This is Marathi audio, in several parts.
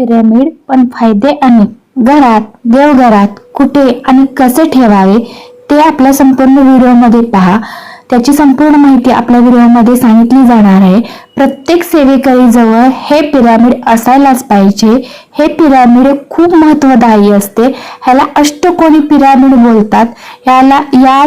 पिरॅमिड पण फायदे अनेक घरात देवघरात कुठे आणि कसे ठेवावे ते आपल्या संपूर्ण व्हिडिओमध्ये पहा. त्याची संपूर्ण माहिती आपल्या व्हिडिओमध्ये सांगितली जाणार आहे. प्रत्येक सेवेकरीजवळ हे पिरॅमिड असायलाच पाहिजे. हे पिरॅमिड खूप महत्वदायी असते. ह्याला अष्टकोणी पिरॅमिड बोलतात. ह्याला या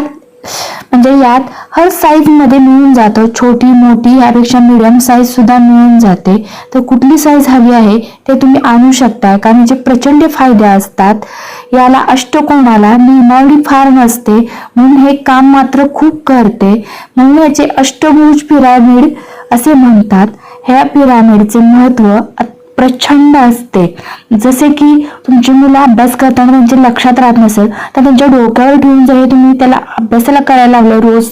म्हणजे यात हर साईजमध्ये मिळून जातं. छोटी मोठी यापेक्षा मिडियम साईज सुद्धा मिळून जाते. तर कुठली साईज हवी आहे ते तुम्ही आणू शकता कारण याचे प्रचंड फायदे असतात याला अष्टकोणाला निमावडी फार नसते. म्हणून हे काम मात्र खूप करते. म्हणून याचे अष्टभुज पिरामिड असे म्हणतात. ह्या पिरामिडचे महत्त्व प्रचंड असते. जसे की तुमची मुलं अभ्यास करताना त्यांच्या लक्षात राहत नसेल तर त्यांच्या डोक्यावर ठेवून जर हे तुम्ही त्याला अभ्यासाला करायला लागलं रोज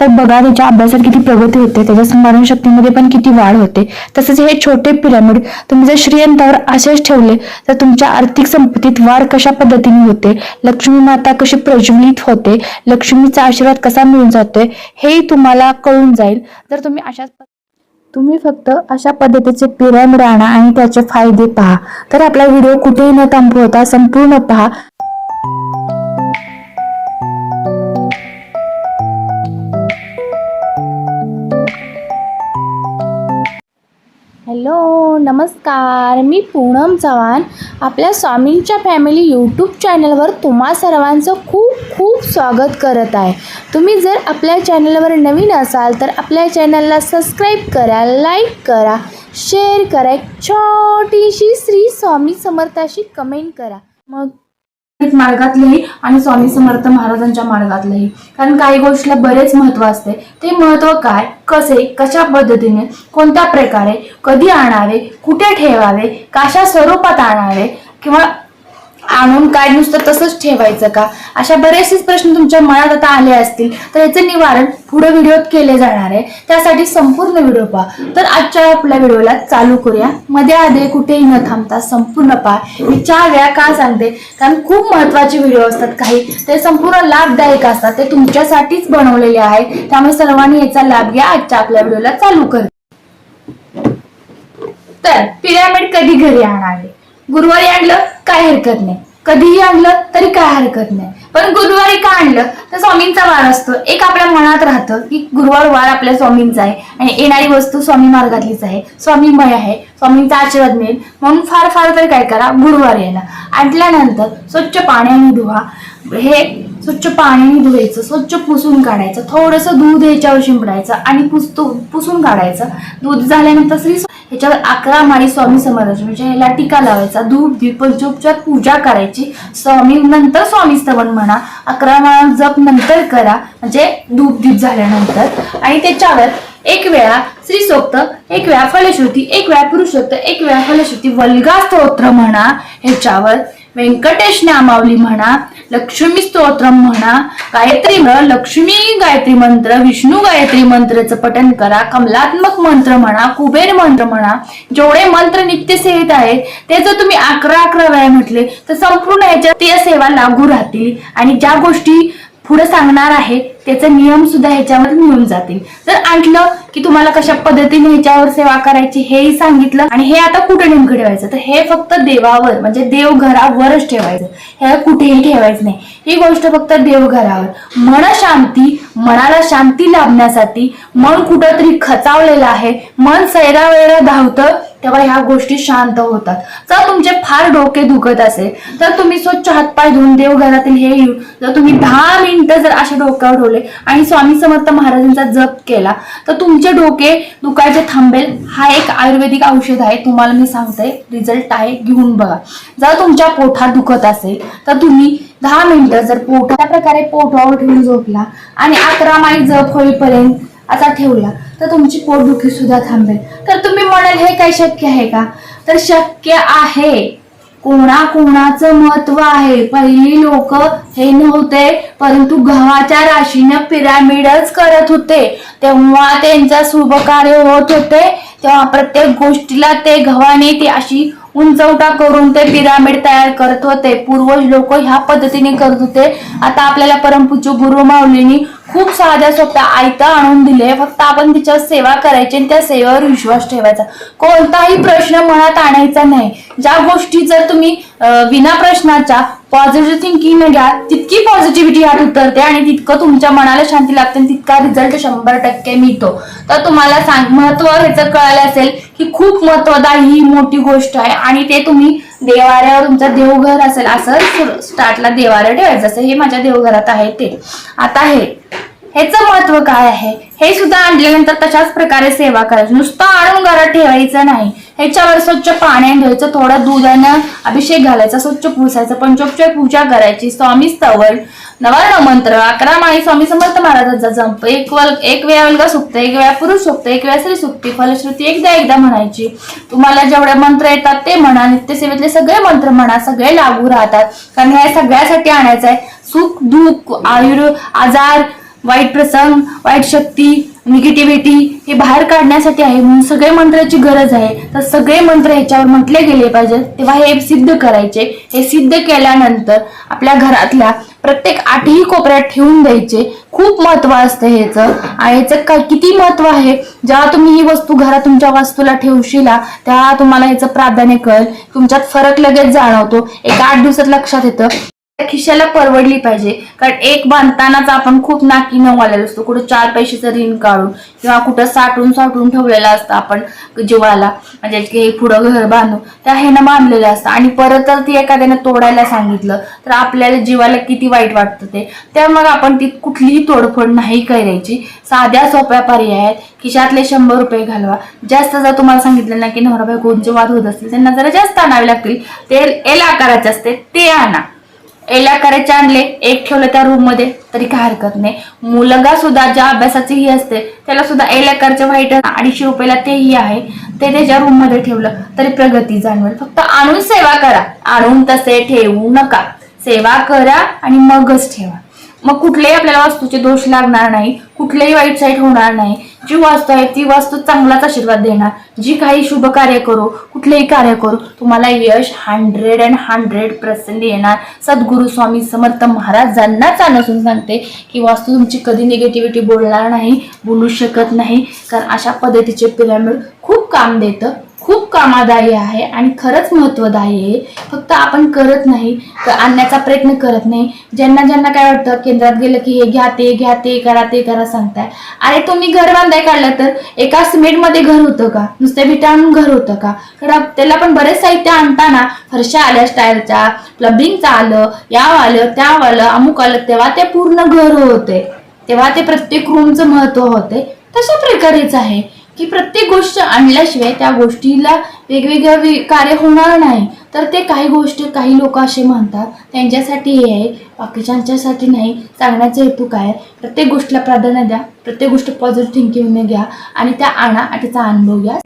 तर बघा त्याच्या अभ्यासात किती प्रगती होते त्याच्या स्मरणशक्तीमध्ये पण किती वाढ होते. तसेच हे छोटे पिरामिड तुम्ही जर श्रीयंतावर असेच ठेवले तर तुमच्या आर्थिक संपत्तीत वाढ कशा पद्धतीने होते? लक्ष्मी माता कशी प्रज्वलित होते? लक्ष्मीचा आशीर्वाद कसा मिळून जातोय? हे तुम्हाला कळून जाईल. जर तुम्ही अशाच तुम्ही फक्त अशा पद्धतीचे पिरॅमिड आणा आणि त्याचे फायदे पहा. तर आपला व्हिडिओ कुठेही न थांबवता संपूर्ण पहा. नमस्कार मी पूनम चव्हाण. आपल्या स्वामींच्या फॅमिली यूट्यूब चॅनलवर तुम्हा सर्वांचं खूप खूप स्वागत करत आहे. तुम्ही जर आपल्या चॅनलवर नवीन असाल तर आपल्या चॅनलला सबस्क्राईब करा लाईक करा शेअर करा. एक छोटीशी श्री स्वामी समर्थाशी कमेंट करा. मग मार्गातलेही आणि स्वामी समर्थ महाराजांच्या मार्गातलेही. कारण काही गोष्टीला बरेच महत्त्व असते. ते महत्त्व काय? कसे? कशा पद्धतीने? कोणत्या प्रकारे? कधी आणावे? कुठे ठेवावे? कशा स्वरूपात आणावे? किंवा आणून काय नुसतं तसंच ठेवायचं का? अशा बरेचसेच प्रश्न तुमच्या मनात आता आले असतील. तर याचे निवारण पुढे व्हिडिओत केले जाणार आहे. त्यासाठी संपूर्ण व्हिडिओ पहा. तर आजच्या आपल्या व्हिडिओला चालू करूया. मध्ये आधे कुठेही न थांबता संपूर्ण पहा. मी चार वेळा का सांगते? कारण खूप महत्त्वाचे व्हिडिओ असतात काही. ते संपूर्ण लाभदायक असतात. ते तुमच्यासाठीच बनवलेले आहेत. त्यामुळे सर्वांनी याचा लाभ घ्या. आजच्या आपल्या व्हिडिओला चालू कर. तर पिरॅमिड कधी घरी आणावे गुरुवारी आणलं? काय हरकत नाही. कधीही आणलं तरी काय हरकत नाही. पण गुरुवारी का आणलं? तर स्वामींचा वार असतो. एक आपल्या मनात राहतं की गुरुवार वार आपल्या स्वामींचा आहे आणि येणारी वस्तू स्वामी मार्गातलीच आहे. स्वामीमय आहे. स्वामींचा आशीर्वाद मिळेल. म्हणून फार फार तर काय करा? गुरुवार यायला आणल्यानंतर स्वच्छ पाण्याने धुवा हे स्वच्छ पाण्याने धुवायचं स्वच्छ पुसून काढायचं थोडंसं दूध ह्याच्यावर शिंपडायचं आणि पुसतो पुसून काढायचं. दूध झाल्यानंतर श्री ह्याच्यावर अकरा माळी स्वामी समर्थाची म्हणजे ह्याला टीका लावायचा. धूप दीप पूजा करायची. स्वामी नंतर स्वामी स्तवन म्हणा. अकरा माळा जप नंतर करा. म्हणजे धूप दीप झाल्यानंतर. आणि त्याच्यावर एक वेळा श्री सोक्त एक वेळा फलश्रुती एक वेळा पुरुषोक्त एक वेळा फलश्रुती वल्गा स्तोत्र म्हणा. ह्याच्यावर व्यंकटेश नामावली म्हणा लक्ष्मी स्तोत्र म्हणा गायत्री लक्ष्मी गायत्री मंत्र विष्णू गायत्री मंत्रचं पठन करा कमलात्मक मंत्र म्हणा कुबेर मंत्र म्हणा जेवढे मंत्र नित्य सेवित आहेत ते जर तुम्ही अकरा अकरा वेळा म्हटले तर संपूर्ण याच्यात त्या सेवा लागू राहतील. आणि ज्या गोष्टी पुढे सांगणार आहे त्याचे नियम सुद्धा ह्याच्यावर मिळून जातील. तर आणलं की तुम्हाला कशा पद्धतीने ह्याच्यावर सेवा करायची हेही सांगितलं आणि हे आता कुठे नेमकं ठेवायचं? तर हे फक्त देवावर म्हणजे देवघरावरच ठेवायचं. हे कुठेही ठेवायचं नाही. ही गोष्ट फक्त देवघरावर. मन शांती मनाला शांती लाभण्यासाठी मन कुठंतरी खचावलेलं आहे. मन सैरावैरा धावतं तेव्हा ह्या गोष्टी शांत होतात. जर तुमचे फार डोके दुखत असेल तर तुम्ही स्वच्छ हातपाय धुवून देवघरातील हे येऊन जर तुम्ही दहा मिनिटं जर असे डोक्यावर ठेवले आणि स्वामी समर्थ महाराजांचा जप केला तर तुमचे डोके दुखायचे थांबेल. हा एक आयुर्वेदिक औषध आहे. तुम्हाला मी सांगते रिझल्ट आहे. घेऊन बघा. जर तुमच्या पोटात दुखत असेल तर तुम्ही दहा मिनिटं जर पोटा प्रकारे पोटावर ठेवून झोपला आणि अकरा माळी जप होईपर्यंत असा ठेवला तर तुमची पोटदुखी सुद्धा थांबेल. तर तुम्ही म्हणाल हे काय शक्य आहे का? तर शक्य आहे. कोणा कोणाचं महत्त्व आहे. पहिली लोक हे नव्हते परंतु गव्हाच्या राशीनं पिरामिडच करत होते. तेव्हा त्यांचा शुभ कार्य होत होते. तेव्हा प्रत्येक गोष्टीला ते गव्हाने ती अशी उंचवटा करून ते पिरामिड तयार करत होते. पूर्वज लोक ह्या पद्धतीने करत होते. आता आपल्याला परमपूज्य गुरु माऊलींनी खूप साध्या सोप्या आयता आणून दिले फक्त आपण तिच्या सेवा करायची आणि त्या सेवेवर विश्वास ठेवायचा. कोणताही प्रश्न मनात आणायचा नाही. ज्या गोष्टी जर तुम्ही विना प्रश्नाच्या पॉझिटिव्ह थिंकिंग घ्या तितकी पॉझिटिव्हिटी ह्यात उतरते आणि तितकं तुमच्या मनाला शांती लागते आणि तितका रिझल्ट शंभर टक्के मिळतो. तर तुम्हाला सांग महत्त्व ह्याचं कळालं असेल की खूप महत्वदायी ही मोठी गोष्ट आहे आणि ते तुम्ही देवाऱ्यावर तुमचं देवघर असेल असं स्टार्टला देवाऱ्या ठेवायचं. असं हे माझ्या देवघरात आहे ते. आता हे ह्याचं महत्त्व काय आहे? हे सुद्धा आणल्यानंतर तशाच प्रकारे सेवा करायची. नुसतं आणून घरात ठेवायचं नाही. ह्याच्यावर स्वच्छ पाण्याने धुवायचं थोडं दुधानं अभिषेक घालायचा स्वच्छ पुसायचं पंचोपचार पूजा करायची. स्वामी स्तवळ नवार्ण मंत्र अकरा माळी स्वामी समर्थ महाराजांचा जंप एक वल एक वेळा वल्गा सुक्त एक वेळा पुरुष सुक्त एक वेळा स्त्री सुक्ती फलश्रुती एकदा एकदा म्हणायची. तुम्हाला जेवढे मंत्र येतात ते म्हणा नित्यसेवेतले सगळे मंत्र म्हणा सगळे लागू राहतात. कारण हे सगळ्यासाठी आणायचं आहे सुख दुःख आयुर्वेद आजार वाईट प्रसंग वाईट शक्ती निगेटिव्हिटी हे बाहेर काढण्यासाठी आहे. म्हणून सगळे मंत्राची गरज आहे. तर सगळे मंत्र ह्याच्यावर म्हटले गेले पाहिजेत. तेव्हा हे सिद्ध करायचे. हे सिद्ध केल्यानंतर आपल्या घरातल्या प्रत्येक आठही कोपऱ्यात ठेवून द्यायचे. खूप महत्त्व असतं ह्याचं. आणि ह्याचं काय किती महत्त्व आहे? जेव्हा तुम्ही ही वस्तू घरात तुमच्या वास्तूला ठेवशीला तेव्हा तुम्हाला ह्याचं प्राधान्य कळेल. तुमच्यात फरक लगेच जाणवतो. एक आठ दिवसात लक्षात येतं. खिशाला परवडली पाहिजे. कारण एक बांधतानाच आपण खूप नाकी नवालेलो असतो. कुठं चार पैशाचं ऋण काढून किंवा कुठं साठून साठून ठेवलेलं असतं आपण जीवाला. म्हणजे की पुढं घर बांधू त्या ह्यानं बांधलेलं असतं. आणि परत जर ती एखाद्याने तोडायला सांगितलं तर आपल्याला जीवाला किती वाईट वाटतं ते. त्या मग आपण ती कुठलीही तोडफोड नाही करायची. साध्या सोप्या पर्याय आहेत. खिशातले शंभर रुपये घालवा. जास्त जर तुम्हाला सांगितलं ना की नवरा बायकोंचे वाद होत असतील त्यांना जरा जास्त आणावे लागतील. ते एल आकाराचे असते ते आणा. एला करायचे आणले एक ठेवलं त्या रूममध्ये. तरी काय हरकत नाही. मुलगा सुद्धा ज्या अभ्यासाची ही असते त्याला सुद्धा एल व्हाईट अडीचशे रुपयाला तेही आहे. ते त्याच्या रूममध्ये ठेवलं तरी प्रगती जाणवेल. फक्त आणून सेवा करा. आणून तसे ठेवू नका. सेवा करा आणि मगच ठेवा. मग कुठलेही आपल्याला वास्तूचे दोष लागणार नाही. कुठलेही वाईट साईट होणार नाही. जी वास्तू आहे ती वास्तू चांगलाच आशीर्वाद देणार. जी काही शुभ कार्य करू कुठलेही कार्य करू तुम्हाला यश हंड्रेड अँड हंड्रेड पर्सेंट येणार. सद्गुरु स्वामी समर्थ महाराजांनाच नसून सांगते की वास्तू तुमची कधी निगेटिव्हिटी बोलणार नाही बोलू शकत नाही. कारण अशा पद्धतीचे पिरामिड खूप काम देतं. खूप कामादायी आहे आणि खरंच महत्वदायी आहे. फक्त आपण करत नाही आणण्याचा प्रयत्न करत नाही. ज्यांना ज्यांना काय वाटतं केंद्रात गेलं की हे घ्या ते घ्या ते करा ते करा सांगताय. अरे तुम्ही घर बांधाय काढलं तर एका सिमेंटमध्ये घर होतं का? नुसत्या विटा आणून घर होतं का? कारण त्याला पण बरेच साहित्य आणताना फरशा आल्या स्टाईलच्या प्लबिंगचं आलं याव आलं त्या आलं अमुक आलं तेव्हा ते पूर्ण घर होते. तेव्हा ते प्रत्येक रूमचं महत्त्व होते. तशा प्रकारेच आहे. की प्रत्येक गोष्ट आणल्याशिवाय त्या गोष्टीला वेगवेगळं कार्य होणार नाही. तर ते काही गोष्ट काही लोक असे म्हणतात त्यांच्यासाठी हे आहे बाकीच्यांच्यासाठी नाही सांगण्याचा हेतू काय? प्रत्येक गोष्टीला प्राधान्य द्या प्रत्येक गोष्ट पॉझिटिव्ह थिंकिंगने घ्या आणि त्या आणा आणि त्याचा अनुभव घ्या.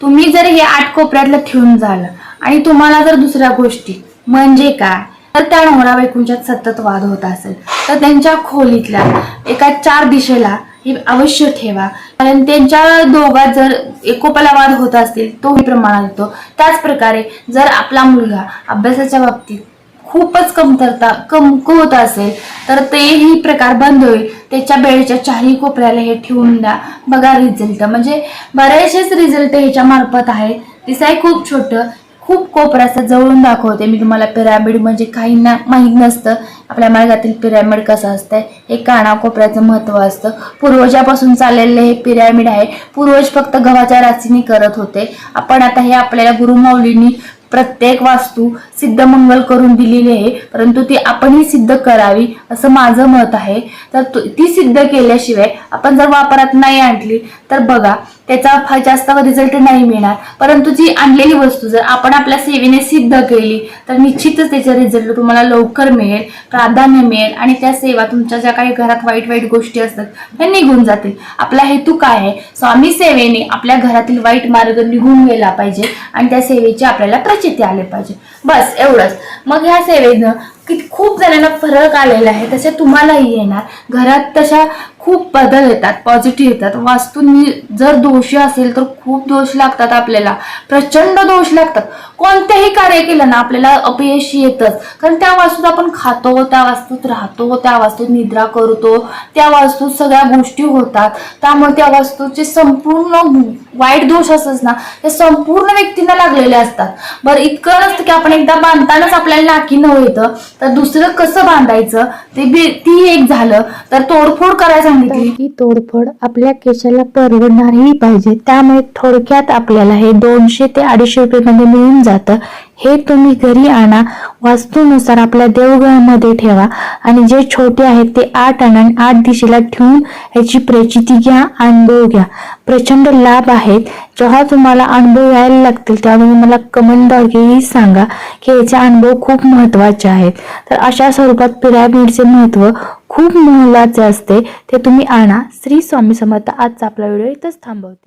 तुम्ही जर हे आठ कोपऱ्यातलं ठेवून झालं आणि तुम्हाला जर दुसऱ्या गोष्टी म्हणजे काय? तर त्या नवरा बायकोंच्यात सतत वाद होत असेल. तर त्यांच्या खोलीतल्या एका चार दिशेला हे अवश्य ठेवा. कारण त्यांच्या दोघात जर एकोपाला वाद होत असतील तोही प्रमाणात येतो त्याच प्रकारे जर आपला मुलगा अभ्यासाच्या बाबतीत खूपच कमतरता कमकुवत असेल तर तेही प्रकार बंद होईल. त्याच्या बेळच्या चारही कोपऱ्याला हे ठेवून द्या. बघा रिझल्ट म्हणजे बरेचसेच रिझल्ट ह्याच्या मार्फत आहेत. दिसाय खूप छोटं. खूप कोपऱ्याचं जवळून दाखवते. मी तुम्हाला पिरॅमिड म्हणजे काहींना माहीत नसतं. आपल्या मार्गातील पिरॅमिड कसं असतंय हे काना कोपऱ्याचं महत्त्व असतं. पूर्वजापासून चाललेले हे पिरॅमिड आहे. पूर्वज फक्त गव्हाच्या राशीने करत होते. आपण आता हे आपल्याला गुरुमाऊलींनी प्रत्येक वास्तू सिद्ध मंगल करून दिलेली आहे परंतु ती आपणही सिद्ध करावी असं माझं मत आहे. तर ती सिद्ध केल्याशिवाय आपण जर वापरात नाही आणली तर बघा त्याचा फार जास्त रिझल्ट नाही मिळणार. परंतु जी आणलेली वस्तू जर आपण आपल्या सेवेने सिद्ध केली तर निश्चितच त्याचा रिझल्ट तुम्हाला लवकर मिळेल प्राधान्य मिळेल आणि त्या सेवा तुमच्या ज्या काही घरात वाईट वाईट गोष्टी असतात त्या निघून जातील. आपला हेतू काय आहे? स्वामी सेवेने आपल्या घरातील वाईट मार्ग निघून गेला पाहिजे आणि त्या सेवेची आपल्याला प्रचिती आले पाहिजे. बस एवढंच. मग ह्या सेवेनं की खूप जणांना फरक आलेला आहे. तसे तुम्हालाही येणार. घरात तशा खूप बदल येतात पॉझिटिव्ह येतात. वास्तूंनी जर दोषी असेल तर खूप दोष लागतात आपल्याला. प्रचंड दोष लागतात. कोणतेही कार्य केलं ना आपल्याला अपयश येतच. कारण त्या वास्तूत आपण खातो त्या वास्तूत राहतो त्या वास्तूत निद्रा करतो त्या वास्तूत सगळ्या गोष्टी होतात. त्यामुळे त्या वास्तूचे संपूर्ण वाईट दोष असतात ना ते संपूर्ण व्यक्तींना लागलेले असतात. बरं इतकं नसतं की आपण एकदा बांधतानाच आपल्याला नाकी न येतं तर दुसरं कसं बांधायचं? ते ती एक झालं तर तोडफोड करायचं सांगितली ही तोडफोड आपल्या केसाला परवडणारही पाहिजे. त्यामुळे थोडक्यात आपल्याला हे दोनशे ते अडीचशे रुपये मध्ये मिळून जातं. हे तुम्ही घरी आणा. वास्तूनुसार आपल्या देवघरामध्ये ठेवा. आणि जे छोटे आहेत ते आठ आणा आणि आठ दिशेला ठेवून ह्याची प्रचिती घ्या अनुभव घ्या. प्रचंड लाभ आहेत. जेव्हा तुम्हाला अनुभव यायला लागतील तेव्हा तुम्ही मला कमेंटद्वारेही सांगा की याचे अनुभव खूप महत्त्वाचे आहेत. तर अशा स्वरूपात पिरामिडचे महत्त्व खूप मोलाचे असते ते तुम्ही आणा. श्री स्वामी समर्थ आजचा आपला व्हिडिओ इथंच थांबवते.